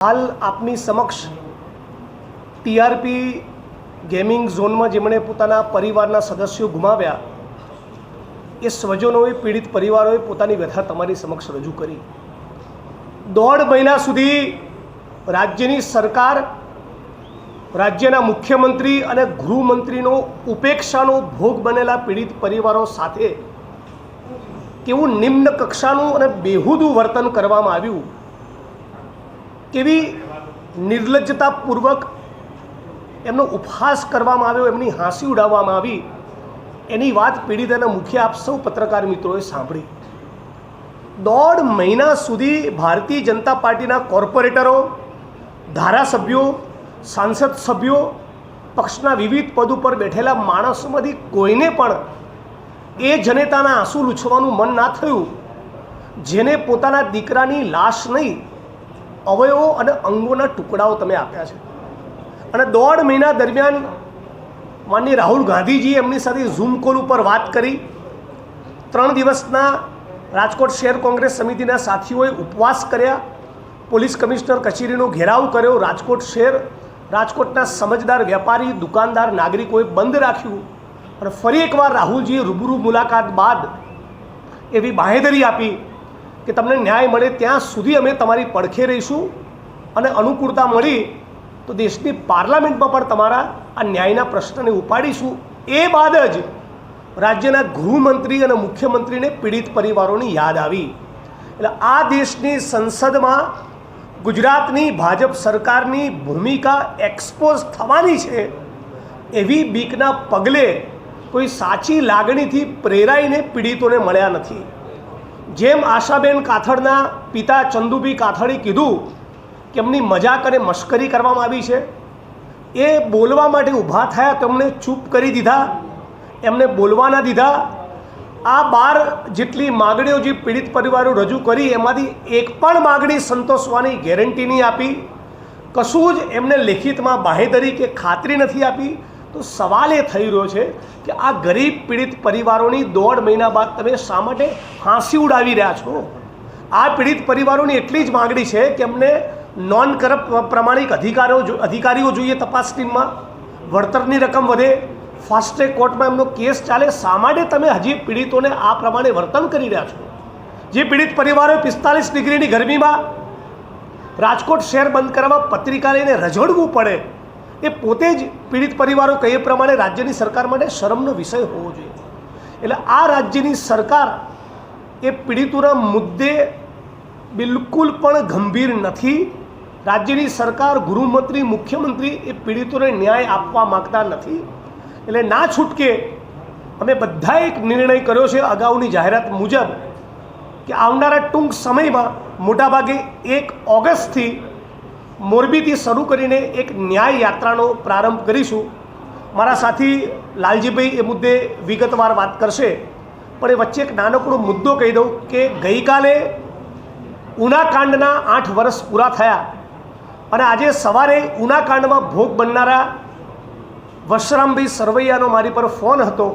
હાલ આપની સમક્ષ ટીઆરપી ગેમિંગ ઝોનમાં જેમણે પોતાના પરિવારના સદસ્યો ગુમાવ્યા, એ સ્વજનોએ, પીડિત પરિવારોએ પોતાની વ્યથા તમારી સમક્ષ રજૂ કરી. દોઢ મહિના સુધી રાજ્યની સરકાર, રાજ્યના મુખ્યમંત્રી અને ગૃહમંત્રીનો ઉપેક્ષાનો ભોગ બનેલા પીડિત પરિવારો સાથે કેવું નિમ્ન કક્ષાનું અને બેહુદું વર્તન કરવામાં આવ્યું કેવી નિર્લજ્જતાપૂર્વક એમનો ઉપહાસ કરવામાં આવ્યો, એમની હાંસી ઉડાવવામાં આવી, એની વાત પીડિતાના મુખ્ય આપ સૌ પત્રકાર મિત્રોએ સાંભળી. દોઢ મહિના સુધી ભારતીય જનતા પાર્ટીના કોર્પોરેટરો, ધારાસભ્યો, સાંસદ સભ્યો, પક્ષના વિવિધ પદ ઉપર બેઠેલા માણસોમાંથી કોઈને પણ એ જનેતાના આંસુ લૂછવાનું મન ના થયું, જેને પોતાના દીકરાની લાશ નહીં અવયવો અને અંગોના ટુકડાઓ તમે આપ્યા છે. અને દોઢ મહિના દરમિયાન માનની રાહુલ ગાંધીજી એમની સાથે ઝૂમ કોલ ઉપર વાત કરી. ત્રણ દિવસના રાજકોટ શહેર કોંગ્રેસ સમિતિના સાથીઓએ ઉપવાસ કર્યા. પોલીસ કમિશનર કચેરીનો ઘેરાવ કર્યો. રાજકોટ શહેર રાજકોટના સમજદાર વેપારી, દુકાનદાર, નાગરિકોએ બંધ રાખ્યું. અને ફરી એકવાર રાહુલજીએ રૂબરૂ મુલાકાત બાદ એવી બાહેધરી આપી. કે તમને ન્યાય મળે ત્યાં સુધી અમે તમારી પડખે રહીશું અને અનુકૂળતા મળી, તો દેશની પાર્લામેન્ટમાં પણ તમારા આ ન્યાયના પ્રશ્નને ઉપાડીશું. એ બાદ જ રાજ્યના ગૃહમંત્રી અને મુખ્યમંત્રીને પીડિત પરિવારોની યાદ આવી. એટલે આ દેશની સંસદમાં ગુજરાતની ભાજપ સરકારની ભૂમિકા એક્સપોઝ થવાની છે એવી બીકના પગલે કોઈ સાચી લાગણીથી પ્રેરાઈને પીડિતોને મળ્યા નથી. જેમ આશાબેન કાથડના પિતા ચંદુભી કાથડે કીધું કે એમની મજાક અને મશ્કરી કરવામાં આવી છે. એ બોલવા માટે ઊભા થયા તેમને ચૂપ કરી દીધા. એમને બોલવા ના દીધા. આ બાર જેટલી માગણીઓ જે પીડિત પરિવારો રજૂ કરી, એમાંથી એક પણ માગણી સંતોષવાની ગેરંટી નહીં આપી. કશું જ એમને લેખિતમાં બાહેધરી કે ખાતરી નથી આપી. તો સવાલ એ થઈ રહ્યો છે કે આ ગરીબ પીડિત પરિવારોની દોઢ મહિના બાદ તમે શા માટે ફાંસી ઉડાવી રહ્યા છો? આ પીડિત પરિવારોની એટલી જ માગણી છે કે એમને નોન કરપ્ટ પ્રમાણિક અધિકારો અધિકારીઓ જોઈએ તપાસ ટીમમાં. વળતરની રકમ વધે. ફાસ્ટ ટ્રેક કોર્ટમાં એમનો કેસ ચાલે. શા માટે તમે હજી પીડિતોને આ પ્રમાણે વર્તન કરી રહ્યા છો? જે પીડિત પરિવારોએ પિસ્તાલીસ ડિગ્રીની ગરમીમાં રાજકોટ શહેર બંધ કરવા પત્રિકા લઈને રઝળવું પડે. એ પોતે જ પીડિત પરિવારો કહે પ્રમાણે રાજ્યની સરકાર માટે શરમનો વિષય હોવો જોઈએ. એટલે આ રાજ્યની સરકાર એ પીડિતોના મુદ્દે બિલકુલ પણ ગંભીર નથી. રાજ્યની સરકાર ગૃહમંત્રી, મુખ્યમંત્રી એ પીડિતોને ન્યાય આપવા માગતા નથી. એટલે ના છૂટકે અમે બધાએ એક નિર્ણય કર્યો છે અગાઉની જાહેરાત મુજબ કે આવનારા ટૂંક સમયમાં મોટાભાગે એક ઓગસ્ટથી મોરબીથી શરૂ કરીને એક ન્યાય યાત્રાનો પ્રારંભ કરીશું. મારા સાથી લાલજીભાઈ એ મુદ્દે વિગતવાર વાત કરશે. પણ એ વચ્ચે એક નાનકડો મુદ્દો કહી દઉં કે ગઈકાલે ઉનાકાંડના આઠ વર્ષ પૂરા થયા. અને આજે સવારે ઉનાકાંડમાં ભોગ બનનારા વશરામભાઈ સરવૈયાનો મારી પર ફોન હતો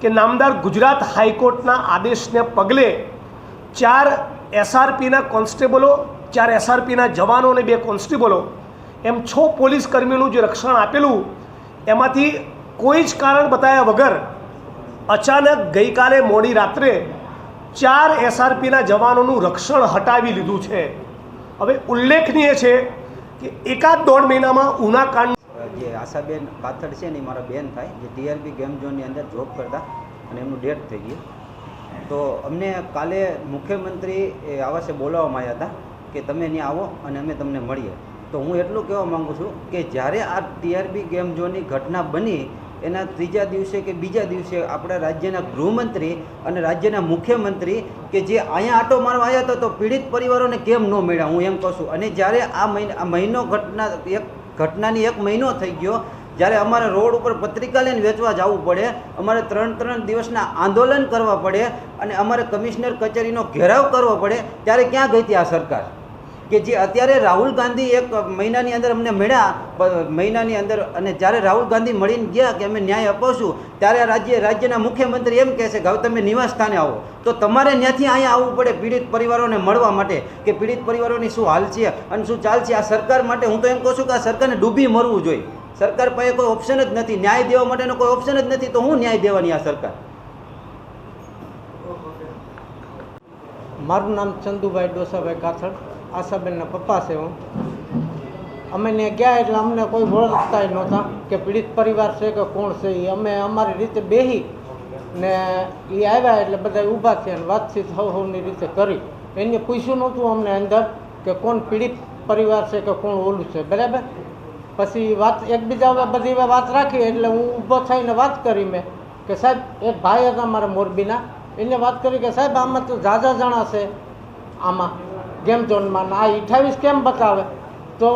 કે નામદાર ગુજરાત હાઈકોર્ટના આદેશને પગલે ચાર એસઆરપીના કોન્સ્ટેબલો ચાર એસઆરપીના જવાનો અને બે કોન્સ્ટેબલો, એમ છ પોલીસ કર્મીનું જે રક્ષણ આપેલું, એમાંથી કોઈ જ કારણ બતાવ્યા વગર અચાનક ગઈકાલે મોડી રાત્રે ચાર એસઆરપીના જવાનોનું રક્ષણ હટાવી લીધું છે. હવે ઉલ્લેખનીય છે કે એકાદ દોઢ મહિનામાં ઉનાકાંડ જે આશાબેન કાથડ છે ને એ મારા બેન થાય જે ટીઆરપી ગેમ ઝોનની અંદર જોબ કરતા અને એમનું ડેથ થઈ ગયું. તો અમને કાલે મુખ્યમંત્રી એ આવાસે બોલાવવામાં આવ્યા હતા. કે તમે ત્યાં આવો અને અમે તમને મળીએ. તો હું એટલું કહેવા માગું છું કે જ્યારે આ ટીઆરબી ગેમ ઝોનની ઘટના બની, એના ત્રીજા દિવસે કે બીજા દિવસે આપણા રાજ્યના ગૃહમંત્રી અને રાજ્યના મુખ્યમંત્રી કે જે અહીંયા આટો મારવા આવ્યા હતા તો પીડિત પરિવારોને કેમ ન મળ્યા? હું એમ કહું છું. અને જ્યારે આ મહિના, આ મહિનો ઘટના, એક ઘટનાની એક મહિનો થઈ ગયો, જ્યારે અમારે રોડ ઉપર પત્રિકા લઈને વેચવા જવું પડે, અમારે ત્રણ ત્રણ દિવસના આંદોલન કરવા પડે અને અમારે કમિશનર કચેરીનો ઘેરાવ કરવો પડે, ત્યારે ક્યાં ગઈ હતી આ સરકાર? કે જે અત્યારે રાહુલ ગાંધી એક મહિનાની અંદર અમને મળ્યા મહિનાની અંદર અને જ્યારે રાહુલ ગાંધી મળીને ગયા કે અમે ન્યાય અપાવશું, ત્યારે રાજ્ય, રાજ્યના મુખ્યમંત્રી એમ કહે છે કે, હવે તમે નિવાસ સ્થાને આવો. તો તમારે ત્યાંથી અહીંયા આવવું પડે પીડિત પરિવારોને મળવા માટે, કે પીડિત પરિવારોની શું હાલ છે અને શું ચાલ છે? આ સરકાર માટે હું તો એમ કહું છું કે આ સરકારને ડૂબી મરવું જોઈએ. સરકાર પાસે કોઈ ઓપ્શન જ નથી. ન્યાય દેવા માટેનો કોઈ ઓપ્શન જ નથી, તો હું ન્યાય દેવાની આ સરકાર? મારું નામ ચંદુભાઈ ડોસાભાઈ કાથડ. આશાબેનના પપ્પા છે હું. અમે ને ગયા એટલે અમને કોઈ ઓળખતા નહોતા કે પીડિત પરિવાર છે કે કોણ છે એ અમે અમારી રીતે બેહી ને એ આવ્યા એટલે બધા ઊભા થયા અને વાતચીત હવ હવની રીતે કરી. એને પૂછ્યું નહોતું અમને અંદર કે કોણ પીડિત પરિવાર છે કે કોણ ઓલું છે. બરાબર? પછી વાત એકબીજા બધી વાત રાખી એટલે હું ઊભો થઈને વાત કરી મેં કે સાહેબ, એક ભાઈ હતા મારા મોરબીના. એને વાત કરી કે સાહેબ, આમાં તો ઝાઝા જણા છે આમાં. ગેમ ઝોનમાં આ અઠાવીસ કેમ બતાવે? તો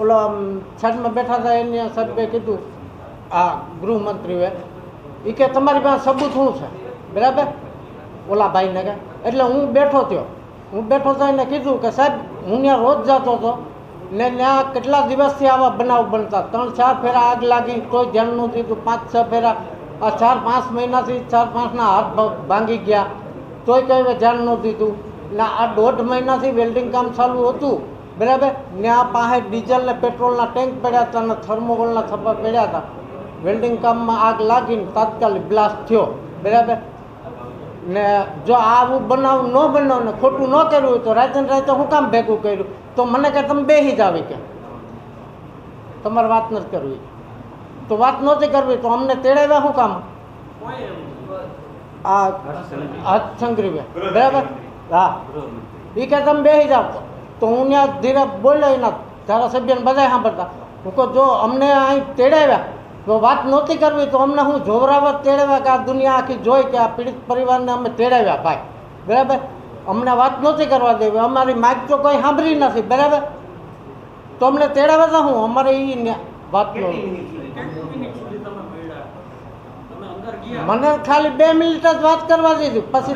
ઓલો સાઈડમાં બેઠા હતા એની સાહેબે કીધું, આ ગૃહમંત્રીએ એ કે તમારી પાસે સબૂત શું છે? બરાબર? ઓલા ભાઈને કે, એટલે હું બેઠો થયો. હું બેઠો થઈને કીધું કે, સાહેબ, હું ત્યાં રોજ જતો હતો, ને ત્યાં કેટલા દિવસથી આવા બનાવ બનતા? ત્રણ, ચાર ફેરા આગ લાગી કોઈ ધ્યાન નહોતું દીધું. પાંચ, છ ફેરા, આ ચાર, પાંચ મહિનાથી ચાર, પાંચના હાથ ભાંગી ગયા. તોય કંઈ હવે ધ્યાન નહોતું દીધું. ને આ દોઢ મહિનાથી વેલ્ડિંગ કામ ચાલુ હતું. બરાબર? ને આ પાસે ડીઝલ ને પેટ્રોલના ટેન્ક પડ્યા હતા અને થર્મોકોલના થપ્પા પડ્યા હતા. વેલ્ડિંગ કામમાં આગ લાગીને તાત્કાલિક બ્લાસ્ટ થયો. બરાબર? ને જો આવું બનાવ ન બનાવ ને ખોટું ન કર્યું હોય તો રાતે રાતે હું કામ ભેગું કર્યું? તો મને કે તમે બેસી જ આવી કે. તમારે વાત નથી કરવી. તો વાત નહોતી કરવી તો અમને તેડાવ્યા શું કામ? આ હાથ સંગ્રીવે બરાબર? હા. એ કે તમે બેસી જાઓ. તો હું ત્યાં ધીરે બોલ્યો એના ધારાસભ્યને બધા સાંભળતા. હું કહું જો અમને અહીં તેડાવ્યા તો વાત નહોતી કરવી તો અમને હું જોવરાવત તેડાવ્યા કે આ દુનિયા આખી જોઈ કે આ પીડિત પરિવારને અમે તેડાવ્યા ભાઈ. બરાબર? અમને વાત નહોતી કરવા દેવી. અમારી માગ તો કોઈ સાંભળી નથી. બરાબર? તો અમને તેડાવ્યા તો હું અમારે એ વાત નો મને ખાલી બે મિનિટ જ વાત કરવા દીધી. પછી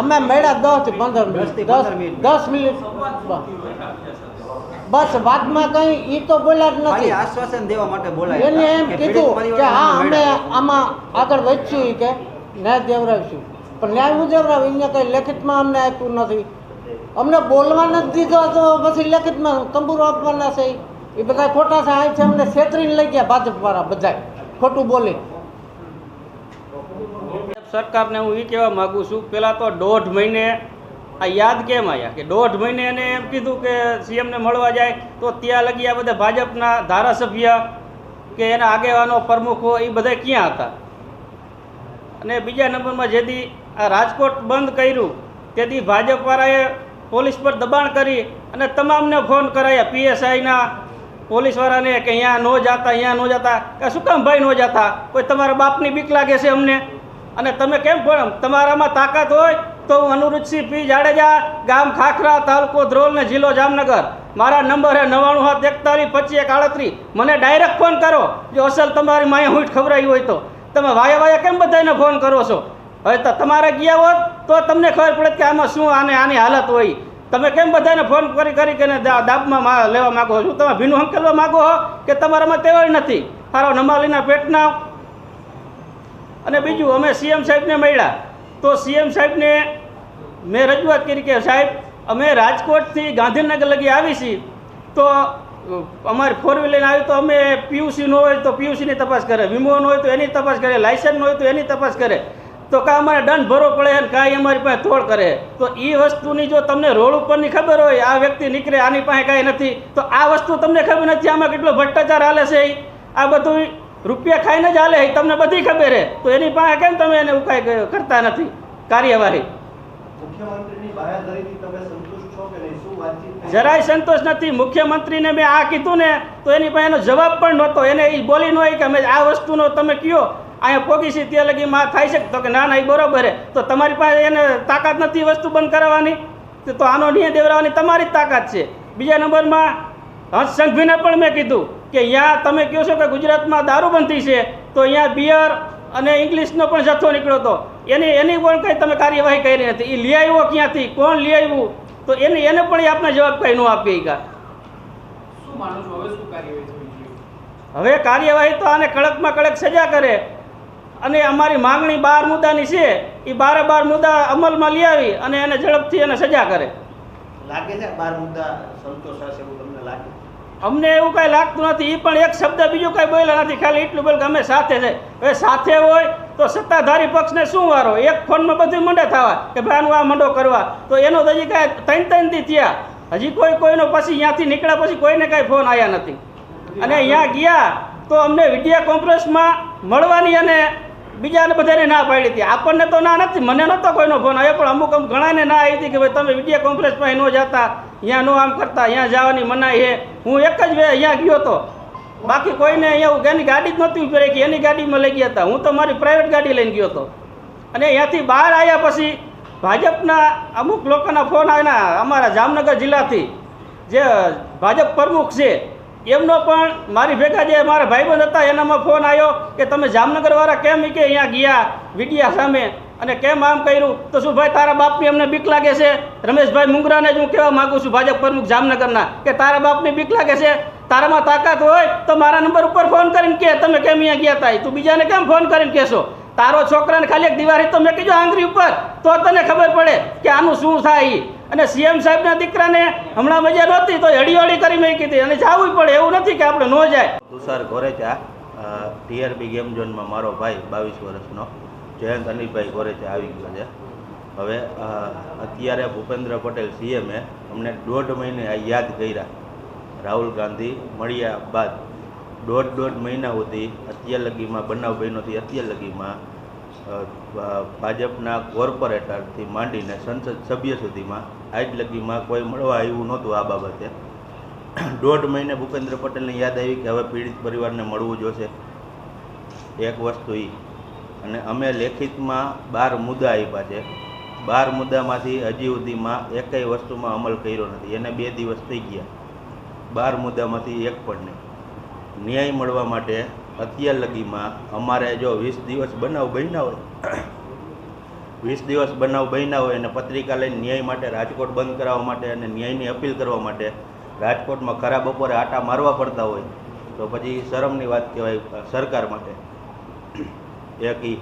અમે મળ્યા દસથી પંદર મિનિટ. દસ મિનિટ. દસ મિનિટ. બસ. વાતમાં કઈ ઈ તો બોલ્યા જ નથી. આશ્વાસન દેવા માટે બોલાય એને એમ કીધું કે હા અમે આમાં આગળ વધશું કે ન્યાય દેવરાવીશું. પણ ન્યાય હું દેવરાવ એને કઈ લેખિતમાં અમને આપ્યું નથી. અમને બોલવા નથી દીધો તો પછી લેખિતમાં તંબુરો આપવાના છે એ બધા ખોટા છે અહીંથી અમને છેતરીને લઈ ગયા ભાજપ વાળા બધા ખોટું બોલી. સરકારને હું એ કહેવા માગું છું, પહેલાં તો દોઢ મહિને આ યાદ કેમ આવ્યા કે દોઢ મહિને એને એમ કીધું કે સીએમને મળવા જાય, તો ત્યાં લગી આ બધા ભાજપના ધારાસભ્ય કે એના આગેવાનો, પ્રમુખો એ બધા ક્યાં હતા? અને બીજા નંબરમાં જેથી આ રાજકોટ બંધ કર્યું, તેથી ભાજપવાળાએ પોલીસ પર દબાણ કરી અને તમામને ફોન કરાયા, પીએસઆઈના પોલીસવાળાને કે અહીંયા ન જાતા, અહીંયા ન જાતા. કે શું કામ ભાઈ ન જાતા? કોઈ તમારા બાપની બીક લાગે છે અમને? અને તમે કેમ ફોન તમારામાં તાકાત હોય તો હું અનુરૂધસિંહ પી જાડેજા, ગામ ખાખરા તાલુકો ધ્રોલ ને જિલ્લો જામનગર. મારા નંબર છે નવ્વાણું હાથ એકતાલીસ, પચીસ એક આડત્રીસ. મને ડાયરેક્ટ ફોન કરો. જો અસલ તમારી માયા હુંઠ ખવડાવી હોય તો. તમે વાયા વાયા કેમ બધાને ફોન કરો છો? હવે તો તમારે ગયા હોત તો તમને ખબર પડે કે આમાં શું આને આની હાલત હોય. તમે કેમ બધાને ફોન કરી કરી કે દાબમાં લેવા માગો છો? તમે ભીનું હંકેલવા માગો હો કે તમારામાં તેવડ નથી? હારો નમાલીના પેટના અને બીજું, અમે સીએમ સાહેબને મળ્યા. તો સીએમ સાહેબને મેં રજૂઆત કરી કે, સાહેબ, અમે રાજકોટથી ગાંધીનગર લગી આવી છીએ. તો અમારે ફોર વ્હીલરને આવ્યું આવી, તો અમે પીયુસી ન હોય તો પીયુસીની તપાસ કરે. વીમો ન હોય તો એની તપાસ કરે. લાયસન્સ ન હોય તો એની તપાસ કરે. તો કાં અમારે દંડ ભરવો પડે અને કાંઈ અમારી પાસે તોડ કરે. તો એ વસ્તુની જો તમને રોડ ઉપરની ખબર હોય, આ વ્યક્તિ નીકળે, આની પાસે કાંઈ નથી, તો આ વસ્તુ તમને ખબર નથી, આમાં કેટલો ભ્રષ્ટાચાર હાલે છે આ બધું રૂપિયા ખાઈને જ હાલે તમને બધી ખબર હે. તો એની પાસે કેમ તમે એને ઉપાય કરતા નથી? કાર્યવાહી? જરાય સંતોષ નથી. મુખ્યમંત્રીને મેં આ કીધું ને તો એની પાસે એનો જવાબ પણ નહોતો. એને એ બોલી ન હોય કે અમે આ વસ્તુનો તમે કયો? અહીંયા પોગી છે ત્યાં લગી માં થાય છે તો કે ના ના એ બરોબર હે. તો તમારી પાસે એને તાકાત નથી વસ્તુ બંધ કરાવવાની તો- તો આનો નિયમ દેવરાવાની તમારી જ તાકાત છે. બીજા નંબરમાં હર્ષ સંઘવીને પણ મેં કીધું. કે અહીંયા તમે કહો છો કે ગુજરાતમાં દારૂબંધી છે તો અહીંયા બિયર અને ઇંગ્લિશનો પણ જથ્થો નીકળ્યો હતો. એની એની પણ કંઈ તમે કાર્યવાહી કરી નથી. એ લઈ આવ્યો ક્યાંથી? કોણ લઈ આવ્યું? તો એને એને પણ એ આપને જવાબ કંઈ ન આપીએ કા હવે કાર્યવાહી તો આને કડકમાં કડક સજા કરે. અને અમારી માંગણી બાર મુદ્દાની છે એ બારે બાર મુદ્દા અમલમાં લઈ આવી અને એને ઝડપથી એને સજા કરે. લાગે છે બાર મુદ્દા સંતોષાશે એવું તમને લાગે? અમને એવું કાંઈ લાગતું નથી એ પણ એક શબ્દ બીજું કાંઈ બોલ્યા નથી, ખાલી એટલું બોલ અમે સાથે છે. હવે સાથે હોય તો સત્તાધારી પક્ષને શું વારો? એક ફોનમાં બધું મંડે થવા કે ભાઈ આનું આ મંડો કરવા. તો એનો હજી કાંઈ ત્રણ ત્રણ થયા. હજી કોઈ કોઈનો પછી અહીંયાથી નીકળ્યા પછી કોઈને કાંઈ ફોન આવ્યા નથી. અને અહીંયા ગયા તો અમને વીડિયો કોન્ફરન્સમાં મળવાની અને બીજાને બધાને ના પાડી હતી. આપણને તો ના નથી, મને નહોતો કોઈનો ફોન આવ્યો, પણ અમુક અમુક ઘણાને ના આવી હતી કે ભાઈ તમે વીડિયો કોન્ફરન્સમાં ન જતા, અહીંયા નો આમ કરતા, અહીંયા જવાની મનાઈ છે હું એક જ વે અહીંયા ગયો હતો બાકી કોઈને અહીંયા એની ગાડી જ નહોતી ઊભી રાખી, એની ગાડીમાં લઈ ગયા હતા. હું તો મારી પ્રાઇવેટ ગાડી લઈને ગયો હતો અને અહીંયાથી બહાર આવ્યા પછી ભાજપના અમુક લોકોના ફોન આવ્યા અમારા જામનગર જિલ્લાથી. જે ભાજપ પ્રમુખ છે, એમનો પણ મારી ભેગા જે મારા ભાઈબંધ હતા, એનામાં ફોન આવ્યો કે તમે જામનગરવાળા કેમ કે અહીંયા ગયા વિડિયા સામે? અને કેમ આમ કર્યું? તો શું ભાઈ તારા બાપની અમને બીક લાગે છે? રમેશભાઈ મુંગરાને જ હું કહેવા માગું છું ભાજપ પ્રમુખ જામનગરના, કે તારા બાપની બીક લાગે છે? તારામાં તાકાત હોય તો મારા નંબર ઉપર ફોન કરીને કે, તમે કેમ અહીંયા ગયા તા? તું બીજાને કેમ ફોન કરીને કહેશો? તારો છોકરાને ખાલી એક દિવાળી તો મેં કીધું આંગળી ઉપર. તો તને ખબર પડે કે આનું શું થાય. અને સીએમ સાહેબના દીકરાને હમણાં મજા નહોતી, તો હળીહળી કરી મેં કીધી. અને જવું પડે, એવું નથી કે આપણે ન જાય. તુષાર ઘોરેચા ટીઆરબી ગેમ ઝોનમાં મારો ભાઈ બાવીસ વર્ષનો. જયંત અનિલભાઈ ગોરેચા આવી ગયો છે. હવે અત્યારે ભૂપેન્દ્ર પટેલ સીએમએ અમને દોઢ મહિને આ યાદ કર્યા. રાહુલ ગાંધી મળ્યા બાદ દોઢ દોઢ મહિના સુધી અત્યાર લગીમાં બનાવ બન્યોથી અત્યાર લગીમાં ભાજપના કોર્પોરેટરથી માંડીને સંસદ સભ્ય સુધીમાં આજ લગીમાં કોઈ મળવા આવ્યું નહોતું આ બાબતે. દોઢ મહિને ભૂપેન્દ્ર પટેલને યાદ આવી કે હવે પીડિત પરિવારને મળવું જોશે. એક વસ્તુ એ અને અમે લેખિતમાં બાર મુદ્દા આપ્યા છે. બાર મુદ્દામાંથી હજી સુધીમાં એકેય વસ્તુમાં અમલ કર્યો નથી. એને બે દિવસ થઈ ગયા. બાર મુદ્દામાંથી એક પણ નહીં. ન્યાય મળવા માટે અત્યાર લગીમાં અમારે જો વીસ દિવસ બનાવ બન્યા હોય, વીસ દિવસ બનાવ બન્યા હોય અને પત્રિકા લઈને ન્યાય માટે રાજકોટ બંધ કરાવવા માટે અને ન્યાયની અપીલ કરવા માટે રાજકોટમાં ખરા બપોરે આટા મારવા પડતા હોય, તો પછી શરમની વાત કહેવાય સરકાર માટે. એક ઈ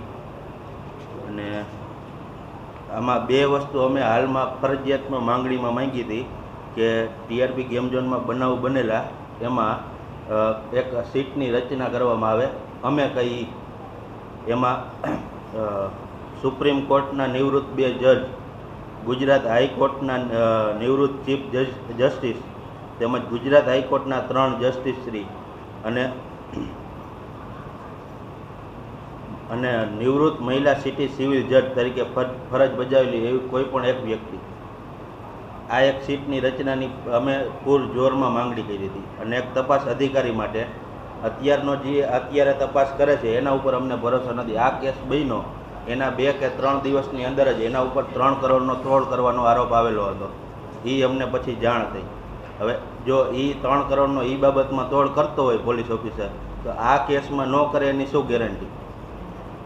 અને આમાં બે વસ્તુ અમે હાલમાં ફરજિયાતમાં માંગણીમાં માંગી હતી કે ટીઆરપી ગેમ ઝોનમાં બનાવ બનેલા એમાં એક સીટની રચના કરવામાં આવે. અમે કહી એમાં સુપ્રીમ કોર્ટના નિવૃત્ત બે જજ, ગુજરાત હાઈકોર્ટના નિવૃત્ત ચીફ જસ્ટિસ તેમજ ગુજરાત હાઈકોર્ટના ત્રણ જસ્ટિસ શ્રી અને અને નિવૃત્ત મહિલા સિટી સિવિલ જજ તરીકે ફરજ બજાવેલી એવી કોઈ પણ એક વ્યક્તિ. આ એક સીટની રચનાની અમે પૂર જોરમાં માંગણી કરી હતી અને એક તપાસ અધિકારી માટે અત્યારનો જે, અત્યારે તપાસ કરે છે, એના ઉપર અમને ભરોસો નથી. આ કેસ બન્યો, એના બે કે ત્રણ દિવસની અંદર જ એના ઉપર ત્રણ કરોડનો તોડ કરવાનો આરોપ આવેલો હતો. એ અમને પછી જાણ થઈ. હવે જો એ ત્રણ કરોડનો એ બાબતમાં તોડ કરતો હોય પોલીસ ઓફિસર, તો આ કેસમાં ન કરે એની શું ગેરંટી?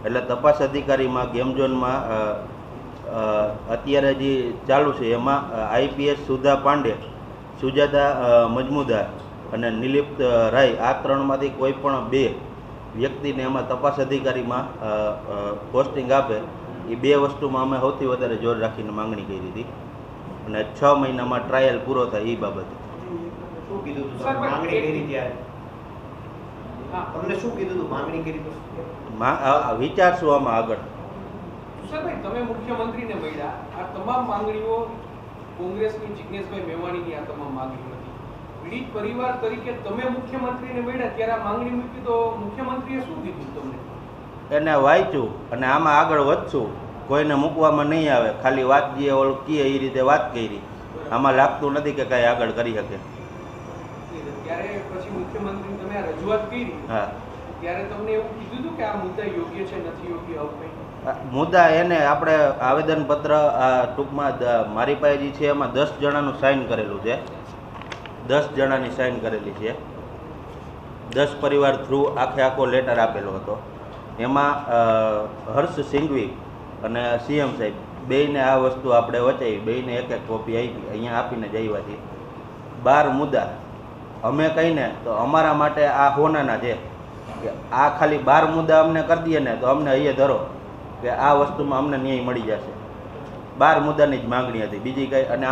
એટલે તપાસ અધિકારીમાં, ગેમ ઝોનમાં અત્યારે જે ચાલુ છે, એમાં આઈપીએસ સુધા પાંડે, સુજાતા મજમુદાર અને નિલિપ્ત રાય આ ત્રણમાંથી કોઈ પણ બે વ્યક્તિને એમાં તપાસ અધિકારીમાં પોસ્ટિંગ આપે. એ બે વસ્તુમાં અમે સૌથી વધારે જોર રાખીને માંગણી કરી હતી. અને છ મહિનામાં ટ્રાયલ પૂરો થાય એ બાબતે. શું કીધું માંગણી કરી ત્યારે? તમને શું કીધું હતું માંગણી કરી તો વિચારશું આમાં આગળ. ભાઈ તમે મુખ્યમંત્રીને મળ્યા. આ તમામ માંગણીઓ કોંગ્રેસની જિજ્ઞેશભાઈ મેવાણીની આ તમામ માંગણીઓ હતી. પીડિત પરિવાર તરીકે તમે મુખ્યમંત્રીને મળ્યા ત્યારે આ માંગણી મૂકી તો મુખ્યમંત્રીએ શું કીધું તમને? એને વાંચ્યું અને આમાં આગળ વધશું. કોઈને મૂકવામાં નહીં આવે. ખાલી વાત જે ઓળ કીએ એ રીતે વાત કરી. આમાં લાગતું નથી કે કાંઈ આગળ કરી શકે. મુખ્યમંત્રી તમે રજૂઆત કરી હા. ત્યારે તમને એવું કીધું હતું કે આ મુદ્દા યોગ્ય છે નથી યોગ્ય આવું મુદ્દા એને આપણે આવેદનપત્ર આ ટૂંકમાં મારી પાસે જે છે એમાં દસ જણાનું સાઇન કરેલું છે. દસ જણાની સાઇન કરેલી છે. દસ પરિવાર થ્રુ આખે આખો લેટર આપેલો હતો. એમાં હર્ષ સિંઘવી અને સીએમ સાહેબ બેયને આ વસ્તુ આપણે વચાવી બેયને એક એક કોપી આપી અહીંયા આપીને જ આવ્યા છીએ બાર મુદ્દા અમે કહીને, તો અમારા માટે આ હોનાના છે કે આ ખાલી બાર મુદ્દા અમને કરી દઈએ ને, તો અમને અહીંયા ધરો, કે આ વસ્તુમાં અમને ન્યાય મળી જશે. બાર મુદ્દાની જ માંગણી હતી. બીજી કંઈ, અને આમ